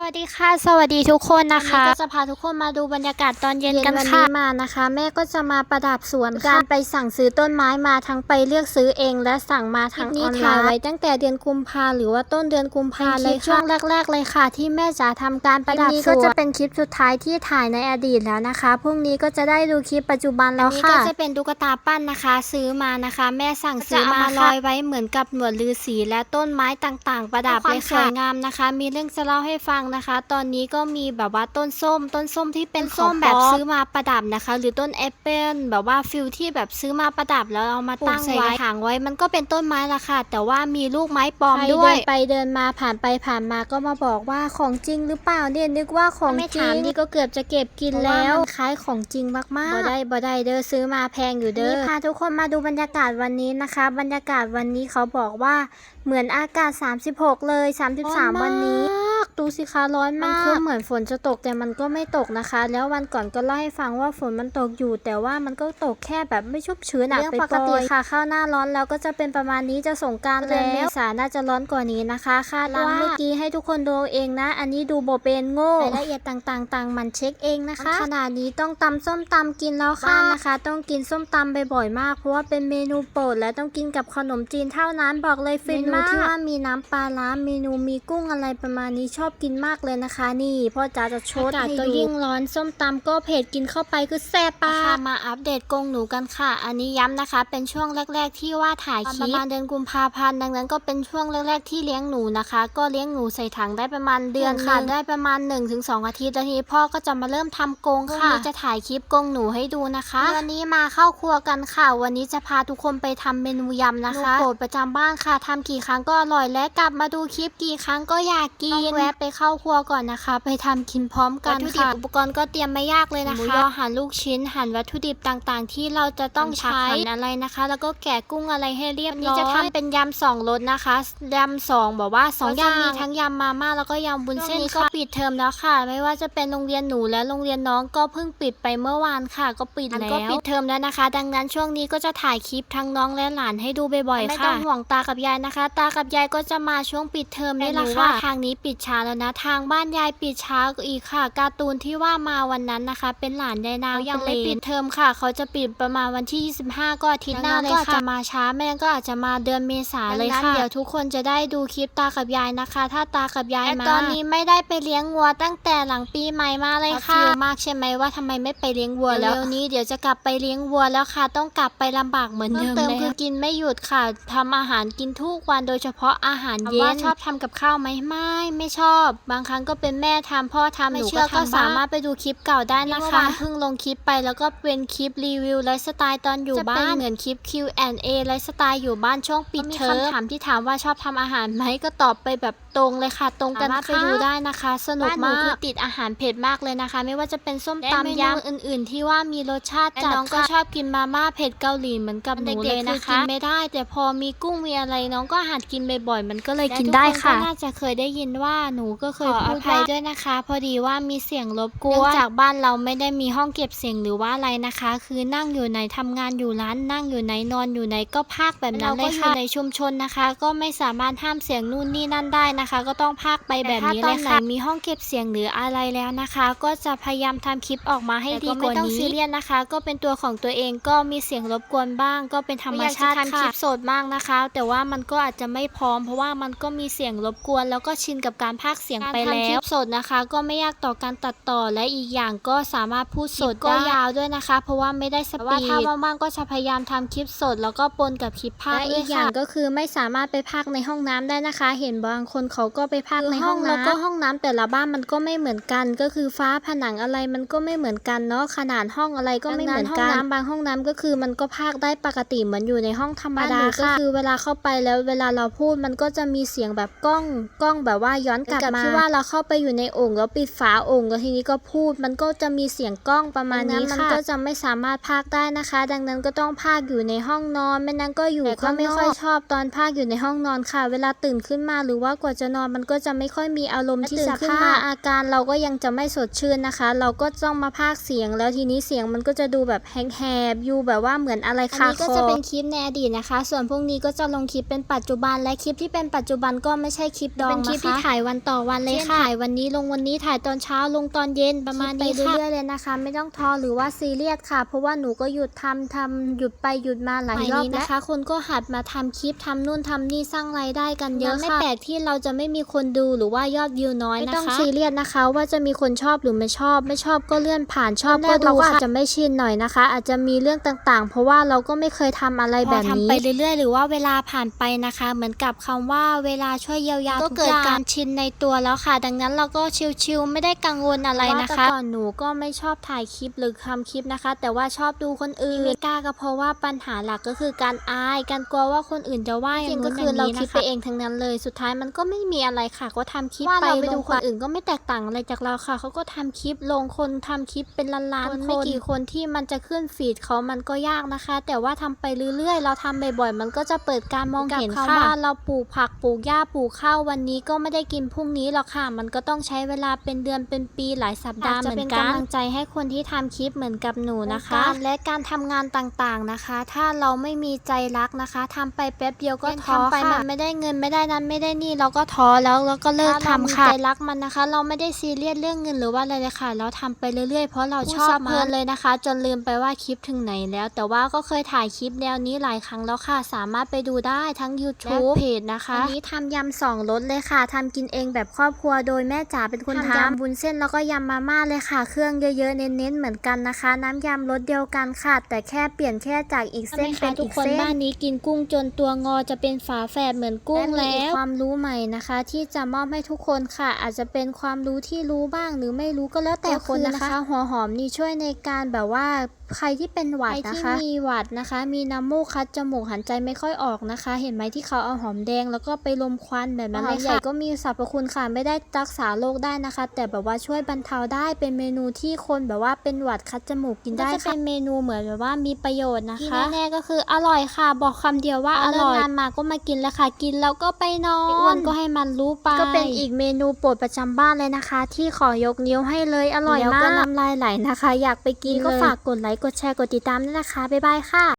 สวัสดีค่ะ สวัสดีทุกคนนะคะก็จะพาทุกคนมาดูบรรยากาศตอนเย็นกันวันค่ะนี้มานะคะ แม่ก็จะมาประดับสวนการไปสั่งซื้อต้นไม้มาทั้งไปเลือกซื้อเอง และสั่งมาทางอคลิปนี้อนไลถ่ายน์ไว้ไว้ตั้งแต่เดือนกุมภาหรือว่าต้นเดือนกุมภาเป็นคลิปเลยช่วงแรก ๆ เลยค่ะ ที่แม่จ๋าทำการประดับคลิปนี้สวนก็ก็จะจะเป็นคลิปสุดท้ายที่ถ่ายในอดีตแล้วนะคะพรุ่งนี้ก็จะได้ดูคลิปปัจจุบันอัแล้นวนี้ค่ะก็จะเป็นตุ๊กตาปั้นนะคะ ซื้อมานะคะ แม่สั่งซื้อมาจะเอามาลอยไว้เหมือนกับหนวดลือสีและต้นไม้ต่างๆ ประดับเพื่เลอยความสค่ะวยงามนะคะ มีเรื่องจะเล่าให้ฟังนะคะ ตอนนี้ก็มีแบบว่าต้นส้ม ต้นส้มที่เป็นต้นส้ส้มมแบบป๊อปซื้อมาประดับนะคะ หรือต้นแอปเปิลแบบว่าฟิลที่แบบซื้อมาประดับแล้วเอามาตั้งปลูกใส่ไว้กระถางไว้ มันก็เป็นต้นไม้ละค่ะ แต่ว่ามีลูกไม้ปลอมใครด้วยเดินไปเดินมาผ่านไปผ่านมาก็มาบอกว่าของจริงหรือเปล่าเนี่ยนึกว่าของไม่จริถามงนี่นี่ก็เกือบจะเก็บกินเพราะว่าแล้วมันคล้ายของจริงมากๆบ่ได้บ่ได้เด้อซื้อมาแพงอยู่เด้อพาทุกคนมาดูบรรยากาศวันนี้นะคะ บรรยากาศวันนี้เขาบอกว่าเหมือนอากาศ 36 เลย 33 วันนี้ ดูสิคะร้อนมัมานกคือเหมือนฝนจะตกแต่มันก็ไม่ตกนะคะ แล้ววันก่อนก็เล่าให้ฟังว่าฝนมันตกอยู่ แต่ว่ามันก็ตกแค่แบบไม่ชุ่มชื้นอะเรื่องไปปปกกติติค่ะเข้าหน้าร้อนแล้วก็จะเป็นประมาณนี้จะสงกรารแล้แล้ววเมษาน่าจะร้อนกว่านี้นะคะคาดว่าเมื่อกี้ให้ทุกคนดูเองนะ อันนี้ดูโบเป็นโง่รายละละเอีเอียยดดต่างๆต่างมันเช็คเองนะคะขนาดนี้ต้องตำส้มตำกินแล้วค่ะนะคะ ต้องกินส้มตำบ่อยๆมาก เพราะว่าเป็นเมนูโปรดและต้องกินกับขนมจีนเท่านั้นบอกเลยฟินมากที่ว่ามีน้ำปลาร้าเมนูมีกุ้งอะไรประมาณนี้ชอบกินมากเลยนะคะ นี่พ่อจ๋าจะโชดอากาศให้ก็ดูยิ่งร้อนส้มตำก็เผ็ดกินเข้าไปคือแซ่บปาค่ะกมาอัปเดตกรงหนูกันค่ะ อันนี้ย้ำนะคะ เป็นช่วงแรก ๆ ที่ว่าถ่ายคลิปประมาณเดือนกุมภาพันธ์ดังนั้นก็เป็นช่วงแรก ๆ ที่เลี้ยงหนูนะคะ ก็เลี้ยงหนูใส่ถังได้ประมาณเดือนค่ะหนึ่งได้ประมาณ 1-2 อาทิตย์แล้วทีนี้พ่อก็จะมาเริ่มทำกรงค่ะจะถ่ายคลิปกรงหนูให้ดูนะคะวันนี้มาเข้าครัวกันค่ะ วันนี้จะพาทุกคนไปทำเมนูยำนะคะโปรดประจำบ้านค่ะทำกี่ครั้งก็อร่อยและกลับมาดูคลิปกี่ครั้งก็อยากกินแวะไปเข้าครัวก่อนนะคะ ไปทำกินพร้อมกันวัตถุดิบค่ะ อุปกรณ์ก็เตรียมไม่ยากเลยนะคะหมูยอหั่นลูกชิ้นหั่นวัตถุดิบต่างๆ ที่เราจะต้องใช้หั่นอะไรนะคะ แล้วก็แกะกุ้งอะไรให้เรียบร้อยวันนี้จะทำเป็นยำสองรสนะคะยำสองบอกว่าสองอย่างมีทั้งยำมาม่าแล้วก็ยำบุญเส้นก็ปิดเทอมแล้วค่ะ ไม่ว่าจะเป็นโรงเรียนหนูและโรงเรียนน้องก็เพิ่งปิดไปเมื่อวานค่ะ ก็ปิดแล้วก็ปิดเทอมแล้วนะคะ ดังนั้นช่วงนี้ก็จะถ่ายคลิปทั้งน้องและหลานให้ดูบ่อยๆค่ะไม่ต้องห่วงตากับยายนะคะ ตากับยายก็จะมาช่วงปิดเทอมนี่แหละค่ะทางนี้ปิดช้าแล้วนะ ทางบ้านยายปิดช้าอีกค่ะ การ์ตูนที่ว่ามาวันนั้นนะคะ เป็นหลานยายนาวยังไม่ปิดเทอมค่ะ เขาจะปิดประมาณวันที่ 25 ก็อาทิตย์หน้าเลยค่ะก็อาจจะมาช้าแม่ก็อาจจะมาเดือนเมษาเลยค่ะ เดี๋ยวทุกคนจะได้ดูคลิปตากับยายนะคะ ถ้าตากับยายมาตอนนี้ไม่ได้ไปเลี้ยงวัวตั้งแต่หลังปีใหม่มาเลยค่ะมากใช่ไหมว่าทำไมไม่ไปเลี้ยงวัวแล้วเร็วนี้เดี๋ยวจะกลับไปเลี้ยงวัวแล้วค่ะ ต้องกลับไปลำบากเหมือนเดิมเติมเลยคือกินไม่หยุดค่ะทำอาหารกินทุกวันโดยเฉพาะอาหารเย็นว่าชอบทำกับข้าวไหมไม่ไม่ชอบบางครั้งก็เป็นแม่ทำพ่อทำไม่หนูเชื่ก็อก็ทำสามารถไปดูคลิปเก่าได้นะเมื่อคะวานเพิ่งลงคลิปไปแล้วก็เป็นคลิปรีวิวไลฟ์สไตล์ตอนอยู่จะเป็นบ้านเหมือนคลิป Q&A ไลฟ์สไตล์อยู่บ้านช่วงปิดมีเทอมคำถามถามที่ถามว่าชอบทำอาหารไหมก็ตอบไปแบบตรงเลยค่ะ ตรงกันสามารถไปดูได้นะคะ สนุกบ้านหนูมากคือติดอาหารเผ็ดมากเลยนะคะ ไม่ว่าจะเป็นส้มและเมนูตำยำอื่น ๆ ที่ว่ามีรสชาติจัดและน้องก็ค่ะชอบกินมาม่าเผ็ดเกาหลีเหมือนกับหนูเด็เลกยๆนะคะคือกินไม่ได้ แต่พอมีกุ้งมีอะไรน้องก็หัดกินบ่อยๆมันก็เลยและกินทุกได้คนค่ะก็น่าจะเคยได้ยินว่าหนูก็เคยขอพูดอภัยด้วยนะคะ พอดีว่ามีเสียงรบกวนเนื่องจากบ้านเราไม่ได้มีห้องเก็บเสียงหรือว่าอะไรนะคะ คือนั่งอยู่ไหนทำงานอยู่ร้านนั่งอยู่ไหนนอนอยู่ไหนก็พากแบบนั้นเราเลก็ยอยู่ค่ะในชุมชนนะคะ ก็ไม่สามารถห้ามเสียงนู่นนี่นั่นได้นะคะ ก็ต้องพากไปแบบนี้แต่เลยถ้าตอนค่ะมีห้องเก็บเสียงหรืออะไรแล้วนะคะ ก็จะพยายามทำคลิปออกมาให้แต่ดีก็กไม่ว่าต้องนี้ซีซีเรีเรียยสสนะคะ ก็เป็นตัวของตัวเองก็มีเสียงรบกวนบ้าง ก็เป็นธรรมชาติไม่อยากจะทำค่ะคลิปสดมากนะคะ แต่ว่ามันก็อาจจะไม่พร้อม เพราะว่ามันก็มีเสียงรบกวนแล้วก็ชินกับการพากย์เสียงไปการทำแล้คลิวปสดนะคะ ก็ไม่ยากต่อการตัดต่อและอีกอย่างก็สามารถพูดสดก็ยาวด้วยนะคะ เพราะว่าไม่ได้สปีดถ้าว่างๆก็จะพยายามทำคลิปสด แล้วก็ปนกับคลิปพากย์และด้อีวยกอย่างค่ะก็คือไม่สามารถไปพักในห้องน้ำได้นะคะ เห็นบางคนเขาก็ไปพักคือในห้องห้องแล้วน้ำก็ห้องน้ำแต่ละบ้านมันก็ไม่เหมือนกัน ก็คือฟ้าผนังอะไรมันก็ไม่เหมือนกันเนาะขนาดห้องอะไรก็ไม่เหมือนกันดังนั้นห้องน้ำบางห้องน้ำก็คือมันก็พักได้ปกติเหมือนอยู่ในห้องธรรมดาบ้านหนูก็ก็คือเวลาเข้าไปแล้วเวลาเราพูดมันก็จะมีเสียงแบบกล้องกล้องแบบว่าย้อนกลับกับมาที่ที่ว่าว่าเราเข้าไปอยู่ในโอ่งแล้วปิดฝาโอ่งแล้วทีนี้ก็พูด มันก็จะมีเสียงกล้องประมาณนี้ดังนั้นมันค่ะก็จะไม่สามารถพากได้นะคะ ดังนั้นก็ต้องพากอยู่ในห้องนอนไม่นั้นก็อยู่แต่ก็ก็ไม่ค่อยนอกชอบตอนพากอยู่ในห้องนอนค่ะ เวลาตื่นขึ้นมาหรือว่ากว่าจะนอนมันก็จะไม่ค่อยมีอารมณ์ที่และตื่นจะขึ้นพากมาอาการเราก็ยังจะไม่สดชื่นนะคะ เราก็ต้องมาพากเสียง แล้วทีนี้เสียงมันก็จะดูแบบแหบๆอยู่แบบว่าเหมือนอะไรอันคานี้คก็อจะเป็นคลิปในอดีตนะคะ ส่วนพวกนี้ก็จะลงคลิปเป็นปัจจุบันและคลิปที่เป็นปัจจุบันก็ไม่ใช่คลิปดองเป็นนะคะคลิปที่ถ่ายวันต่อวันเลยค่ะถ่ายวันนี้ลงวันนี้ถ่ายตอนเช้าลงตอนเย็นประมาณไปนี้ค่ะเรื่อยๆเลยนะคะ ไม่ต้องท้อหรือว่าซีเรียสค่ะ เพราะว่าหนูก็หยุดทำทำหยุดไปหยุดมาหลายสมัยรอบนี้แล้วนะคะ คนก็หัดมาทำคลิปทำนู่นทำนี่สร้างรายได้กันเยอะงั้นไม่ค่ะไม่แปลกที่เราจะไม่มีคนดูหรือว่ายอดวิวน้อยไม่นะคะต้องซีเรียสนะคะ ว่าจะมีคนชอบหรือไม่ชอบ ไม่ชอบก็เลื่อนผ่านชอบแรก็กดูเราก็อาจจะไม่ชินหน่อยนะคะ อาจจะมีเรื่องต่างๆ เพราะว่าเราก็ไม่เคยทำอะไรพแบอบนี้ทำไปเรื่อย ๆ หรือว่าเวลาผ่านไปนะคะ เหมือนกับคำว่าเวลาช่วยเยียวยาก็ก็เกิเกิดดกาการรชินในตัวแล้วค่ะ ดังนั้นเราก็ชิลๆไม่ได้กังวลอะไรว่านะแต่คะก่อนหนูก็ไม่ชอบถ่ายคลิปหรือทำคลิปนะคะ แต่ว่าชอบดูคนอื่นไม่กล้าก็เพราะว่าปัญหาหลักก็คือการอาย การกลัวว่าคนอื่นจะว่าอย่างจริงๆนู้นก็คืออย่างเรานี้คินะดคะไปเองทั้งนั้นเลยสุดท้ายมันก็ไม่มีอะไรค่ะ ก็ทำคลิปว่าไปเราไปลดูงคนอื่นก็ไม่แตกต่างอะไรจากเราค่ะเขาก็ทำคลิปลงคนทำคลิปเป็นล้านๆคนคนไม่ไม่กี่กี่คนที่มันจะขึ้นฟีดเขามันก็ยากนะคะ แต่ว่าทำไปเรื่อยๆ เราทำบ่อยๆมันก็จะเปิดการมองเห็นกับค่ะคำว่าว่าเราปลูกผักปลูกหญ้าปลูกข้าววันนี้ก็ไม่ได้กินพรุ่งนี้หรอกค่ะ มันก็ต้องใช้เวลาเป็นเดือนเป็นปีหลายสัปดาห์อาจเหจะมือเป็นนกันกำลังใจให้คนที่ทำคลิปเหมือนกับหนูนะคะวงการและการทำงานต่างๆนะคะ ถ้าเราไม่มีใจรักนะคะทำไปแป๊บเดียวก็เล่นท้อทำไปค่ะมันไม่ได้เงินไม่ได้นั้นไม่ได้นี่เราก็ท้อแล้วแล้วก็เลิกถ้าเราทำมีค่ะใจรักมันนะคะ เราไม่ได้ซีเรียสเรื่องเงินหรือว่าอะไรเลยค่ะ เราทำไปเรื่อยๆ เพราะเราพูดชอบซะมัเพลินนเลยนะคะ จนลืมไปว่าคลิปถึงไหนแล้ว แต่ว่าก็เคยถ่ายคลิปแนวนี้หลายครั้งแล้วค่ะ สามารถไปดูได้ทั้ง YouTube และเพจนะคะอัอันนนี้นี้ทำยำสองรสเลยค่ะทำกินเองแบบครอบครัวโดยแม่จ๋าเป็นคนทำทำยำบุญเส้นแล้วก็ยำมาม่าเลยค่ะ เครื่องเยอะๆเน้นๆเหมือนกันนะคะ น้ำยำรสเดียวกันค่ะ แต่แค่เปลี่ยนแค่จากอีกใช่เส้นไหมเป็คะนทุอีกกคนเส้นบ้านนี้กินกุ้งจนตัวงอจะเป็นฝาแฝดเหมือนกุ้งและมีแล้อีกวความรู้ใหม่นะคะ ที่จะมอบให้ทุกคนค่ะ อาจจะเป็นความรู้ที่รู้บ้างหรือไม่รู้ก็แล้วแต่ก็คคืนอนะคะ หัวหอมนี่ช่วยในการแบบว่า ใครที่เป็นหวัดใครนะที่คะมีมีหวัดนะคะ มีน้ำมูกคัดจมูกหันใจไม่ค่อยออกนะคะ เห็นไหมที่เขาเอาหอมแดง แล้วก็ไปลมควันแบบนั้นหอเลมยใหญ่ค่ะก็มีสรรพคุณค่ะไม่ได้รักษาโรคได้นะคะ แต่แบบว่าช่วยบรรเทาได้เป็นเมนูที่คนแบบว่าเป็นหวัดคัดจมูกกินได้ก็จะค่ะเป็นเมนูเหมือนแบบว่ามีประโยชน์นะที่คะแน่ๆก็คืออร่อยค่ะ บอกคำเดียวว่าพออเลิร่กอยงานมาก็มากินแล้วค่ะ กินแล้วก็ไปนอไม่อ้วนนก็ให้มันรู้ไปก็เป็นอีกเมนูโปรดประจำบ้านเลยนะคะ ที่ขอยกนิ้วให้เลยอร่อยแล้วมากก็น้ำลายไหลนะคะ อยากไปกินกินก็เลยฝากกดไลค์กดแชร์กดติดตามด้วยนะคะ บ๊ายบายค่ะ